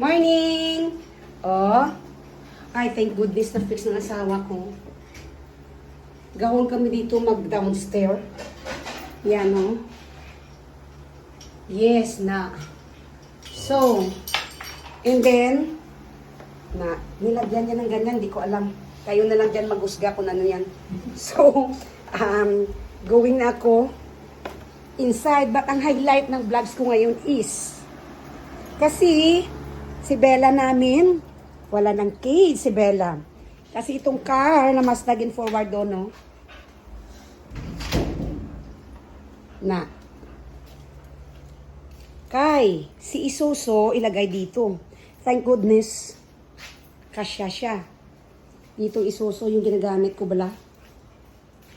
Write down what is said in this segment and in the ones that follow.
Morning! Oh, ay thank goodness na fix ng asawa ko. Gawon kami dito mag-downstair. Yan, oh. Yes, na. So, and then, na, nilagyan niya ng ganyan, di ko alam. Kayo na lang dyan mag-usga kung ano yan. So, um, going na ako inside. But ang highlight ng vlogs ko ngayon is, kasi, si Bella namin, wala ng cage si Bella. Kasi itong car na mas naging forward doon, no? Na. Kay, si Isuso ilagay dito. Thank goodness, kasya siya. Dito Isuso yung ginagamit ko bala.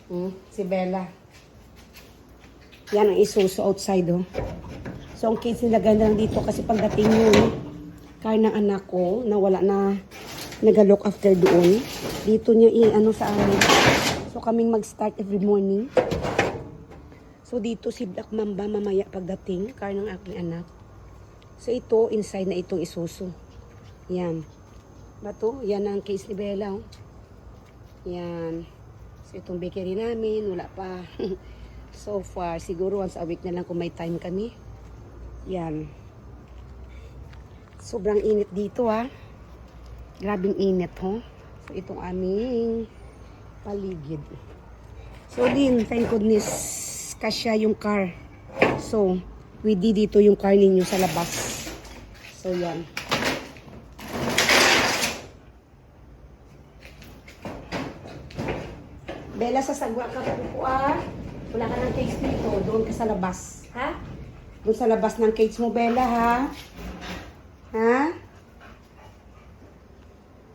Hmm, si Bella. Yan ang Isuso outside, oh. So, ang kids nilagay na lang dito kasi pagdating yung car ng anak ko na wala na nag-look after doon, dito niya i-ano sa amin. So, kaming mag-start every morning. So, dito si Black Mamba mamaya pagdating, car ng aking anak. So, ito, inside na itong isuso. Yan. Bato, yan ang case ni Bella. Oh. Yan. So, itong bakery namin, wala pa. so far, siguro once a week na lang kung may time kami. Yan. Sobrang init dito ha. Grabing init ho. So itong aming paligid. So din, thank goodness, kasya yung car. So, with dito yung car ninyo sa labas. So yan. Bella, sasagwa ka po ah. Wala ka ng cakes dito. Doon ka sa labas. Ha? Doon sa labas ng cakes mo, Bella, ha? Ha?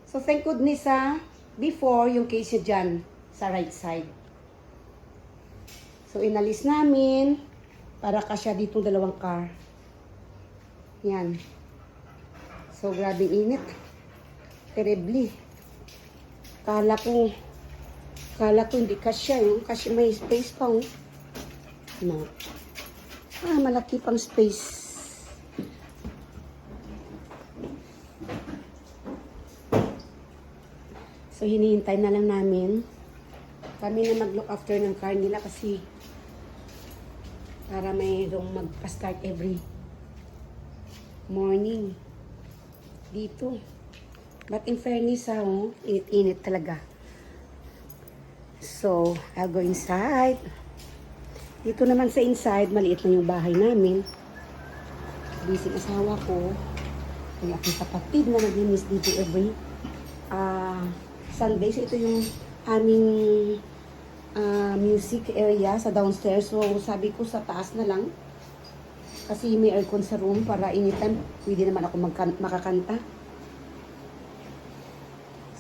So, thank goodness, ha? Before, yung case niya dyan, sa right side. So, inalis namin para kasya dito dalawang car. Yan. So, grabe init. Terribly. Kala ko, kala ko hindi kasya, yung kasya may space pa, oh. No. Ah, malaki pang space. So, hinihintay na lang namin. Kami na mag-look after ng car nila kasi para mayroong magpa-start every morning. Dito. But in fairness, ha, oh, init-init talaga. So, I'll go inside. Dito naman sa inside, maliit lang yung bahay namin. Busy asawa ko. Yung aking kapatid na naglinis dito every ah Sunday. Ito yung aming ah, music area sa downstairs. So, sabi ko sa taas na lang. Kasi may aircon sa room para anytime pwede naman ako makakanta.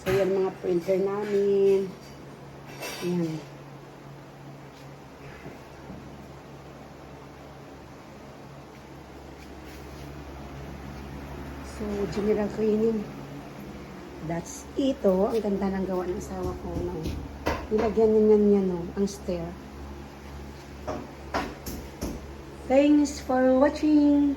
So, yan mga printer namin. Yan. So, general cleaning. That's it, oh. Ang ganda ng gawa ng asawa ko, no. Nilagyan niya niyan, yan, no. Ang stair. Thanks for watching.